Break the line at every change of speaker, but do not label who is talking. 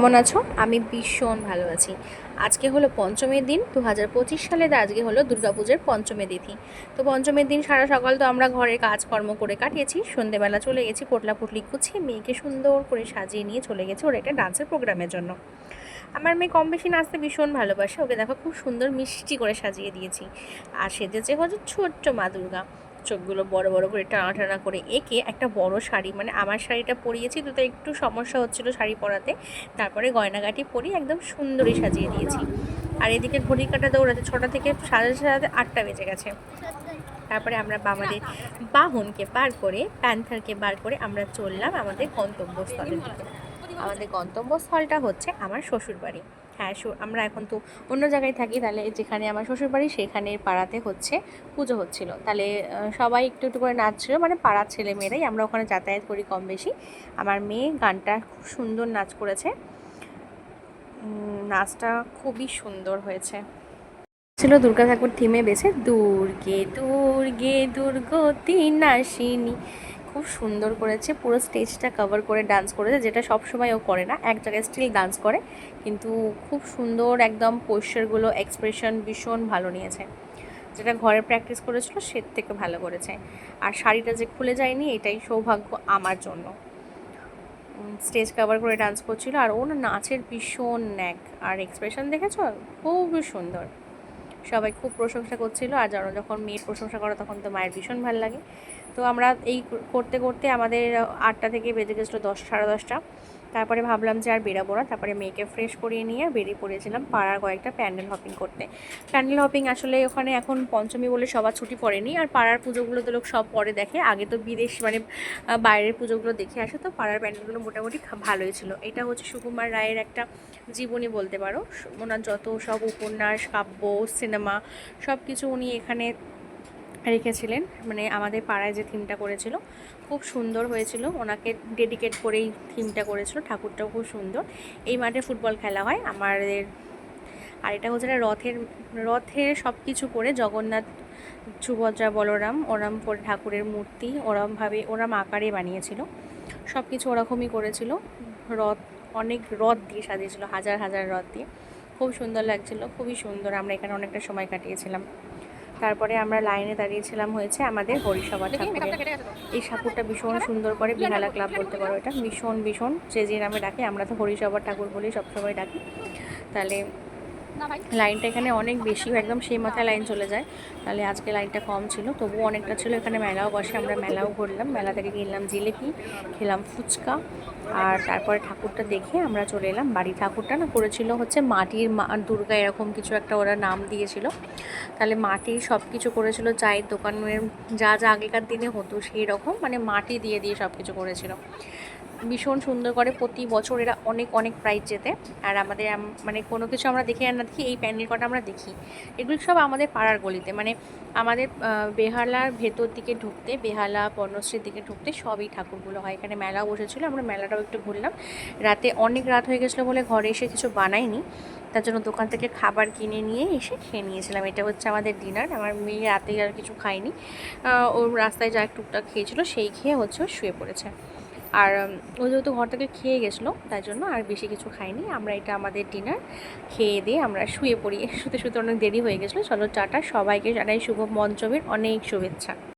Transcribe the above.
কেমন আছো? আমি ভীষণ ভালো আছি। আজকে হলো পঞ্চমীর দিন দু হাজার পঁচিশ সালের আজকে হলো দুর্গাপুজোর পঞ্চমী তিথি। তো পঞ্চমীর দিন সারা সকাল তো আমরা ঘরের কাজকর্ম করে কাটিয়েছি, সন্ধেবেলা চলে গেছি, পোটলা পুটলি গুছিয়ে মেয়েকে সুন্দর করে সাজিয়ে নিয়ে চলে গেছি ওর একটা ডান্সের প্রোগ্রামের জন্য। আমার মেয়ে কম বেশি নাচতে ভীষণ ভালোবাসে, ওকে দেখো খুব সুন্দর মিষ্টি করে সাজিয়ে দিয়েছি। আর সেজেছে হচ্ছে ছোট্ট মা দুর্গা। চোখগুলো বড় বড় করে টানা টানা করে এঁকে একটা বড় শাড়ি মানে আমার শাড়িটা পরিয়েছি তো একটু সমস্যা হচ্ছিল শাড়ি পরাতে। তারপরে গয়নাগাটি পরি একদম সুন্দরই সাজিয়ে দিয়েছি। আর এদিকে ঘড়ি কাটা দৌড়াতে ছটা থেকে সাড়ে সাড়ে আটটা বেজে গেছে। তারপরে আমরা আমাদের বাহনকে পার করে, প্যান্থারকে বার করে আমরা চললাম আমাদের গন্তব্যস্থলের দিকে। আমাদের গন্তব্যস্থলটা হচ্ছে আমার শ্বশুরবাড়ি। হ্যাঁ আমরা এখন তো অন্য জায়গায় থাকি, তাহলে যেখানে আমার শ্বশুরবাড়ি সেখানে পাড়াতে হচ্ছে, পুজো হচ্ছিল। তাহলে সবাই একটু একটু করে নাচছিল মানে পাড়ার ছেলে মেয়েরাই আমরা ওখানে যাতায়াত করি কম বেশি। আমার মেয়ে গানটা খুব সুন্দর নাচ করেছে। নাচটা খুবই সুন্দর হয়েছে। ছিল দুর্গা ঠাকুর থিমে বেছে, দুর্গে দুর্গে, দুর্গতি নাসিনী খুব সুন্দর করেছে, পুরো স্টেজটা কভার করে ডান্স করেছে, যেটা সব সময় ও করে না, এক জায়গায় স্টিল ডান্স করে, কিন্তু খুব সুন্দর একদম পোশ্চারগুলো এক্সপ্রেশন ভীষণ ভালো নিয়েছে। যেটা ঘরে প্র্যাকটিস করেছিল, সে থেকে ভালো করেছে। আর শাড়িটা যে খুলে যায়নি, এটাই সৌভাগ্য আমার জন্য। স্টেজ কভার করে ডান্স করছিল, আর ও না নাচের ভীষণ ন্যাক। আর এক্সপ্রেশন দেখেছ? খুবই সুন্দর। সবাই খুব প্রশংসা করছিল আর যেন যখন মেয়ের প্রশংসা করে তখন তো মায়ের ভীষণ ভালো লাগে। তো আমরা এই করতে করতে আমাদের আটটা থেকে বেজে গেছিল দশ, সাড়ে দশটা। তারপরে ভাবলাম যে আর বেরাবো না। তারপরে মেয়েকে ফ্রেশ করিয়ে নিয়ে বেরিয়ে পড়েছিলাম পাড়ার কয়েকটা প্যান্ডেল হপিং করতে। প্যান্ডেল হপিং আসলে ওখানে এখন পঞ্চমী বলে সবার ছুটি পড়েনি আর পাড়ার পুজোগুলো তো লোক সব পরে দেখে। আগে তো বিদেশ মানে বাইরের পুজোগুলো দেখে আসে। তো পাড়ার প্যান্ডেলগুলো মোটামুটি ভালোই ছিল। এটা হচ্ছে সুকুমার রায়ের একটা জীবনী বলতে পারো। ওনার যত সব উপন্যাস, কাব্য, সিনেমা সব কিছু উনি এখানে রেখেছিলেন। মানে আমাদের পাড়ায় যে থিমটা করেছিল, খুব সুন্দর হয়েছিল। ওনাকে ডেডিকেট করেই থিমটা করেছিল। ঠাকুরটাও খুব সুন্দর। এই মাঠে ফুটবল খেলা হয়। আমাদের আর এটা হচ্ছে রথের রথের সব কিছু করে জগন্নাথ, সুভদ্রা, বলরাম, ওরাম করে ঠাকুরের মূর্তি, ওরমভাবে, ওরম আকারে বানিয়েছিল। সব কিছু ওরকমই করেছিল। রথ, অনেক রথ দিয়ে সাজিয়েছিল, হাজার হাজার রথ দিয়ে। খুব সুন্দর লাগছিল খুবই সুন্দর। আমরা এখানে অনেকটা সময় কাটিয়েছিলাম। তারপরে আমরা লাইনে দাঁড়িয়েছিলাম হয়েছে আমাদের হরিসভা ঠাকুরের। এই ঠাকুরটা ভীষণ সুন্দর করে বিহালা ক্লাব বলতে পারো এটা। ভীষণ ভীষণ যে যে নামে ডাকে আমরা তো হরিসভার ঠাকুর বলেই সবসময় ডাকি। তাহলে লাইনটা এখানে অনেক বেশি একদম সেই মাথায় লাইন চলে যায়। তাহলে আজকে লাইনটা কম ছিল, তবুও অনেকটা ছিল। এখানে মেলাও বসে, আমরা মেলাও ঘুরলাম। মেলা থেকে কিনলাম জিলিপি, খেলাম ফুচকা। আর তারপরে ঠাকুরটা দেখে আমরা চলে এলাম। বাড়ি ঠাকুরটা না করেছিল হচ্ছে মাটির মা, দুর্গা এরকম কিছু একটা ওরা নাম দিয়েছিল। তাহলে মাটির সব কিছু করেছিল চায়ের দোকানের যা যা আগেকার দিনে হতো সেই রকম মানে মাটি দিয়ে দিয়ে সব কিছু করেছিল। ভীষণ সুন্দর করে প্রতি বছর এরা অনেক অনেক প্রাইজ জেতে। আর আমাদের মানে কোনো কিছু আমরা দেখি আর না দেখি এই প্যান্ডেল কটা আমরা দেখি। এগুলো সব আমাদের পাড়ার গলিতে। মানে আমাদের বেহালার ভেতর দিকে ঢুকতে, বেহালা পর্ণশ্রীর দিকে ঢুকতে সবই ঠাকুরগুলো হয়। এখানে মেলাও বসেছিল, আমরা মেলাটাও একটু ঘুরলাম। রাতে অনেক রাত হয়ে গেছিল বলে ঘরে এসে কিছু বানাইনি। তার জন্য দোকান থেকে খাবার কিনে নিয়ে এসে খেয়ে নিয়েছিলাম। এটা হচ্ছে আমাদের ডিনার আমার মেয়ে রাতে আর কিছু খায়নি। ও রাস্তায় যা টুকটাক খেয়েছিল, সেই খেয়ে হচ্ছে শুয়ে পড়েছে। আর ও যেহেতু ঘর থেকে খেয়ে গেছিল, তাই জন্য আর বেশি কিছু খাইনি। আমরা এটা আমাদের ডিনার খেয়ে দিয়ে আমরা শুয়ে পড়ি। শুতে শুতে অনেক দেরি হয়ে গেছিল। চলো টাটা, সবাইকে জানাই শুভ পঞ্চমীর অনেক শুভেচ্ছা।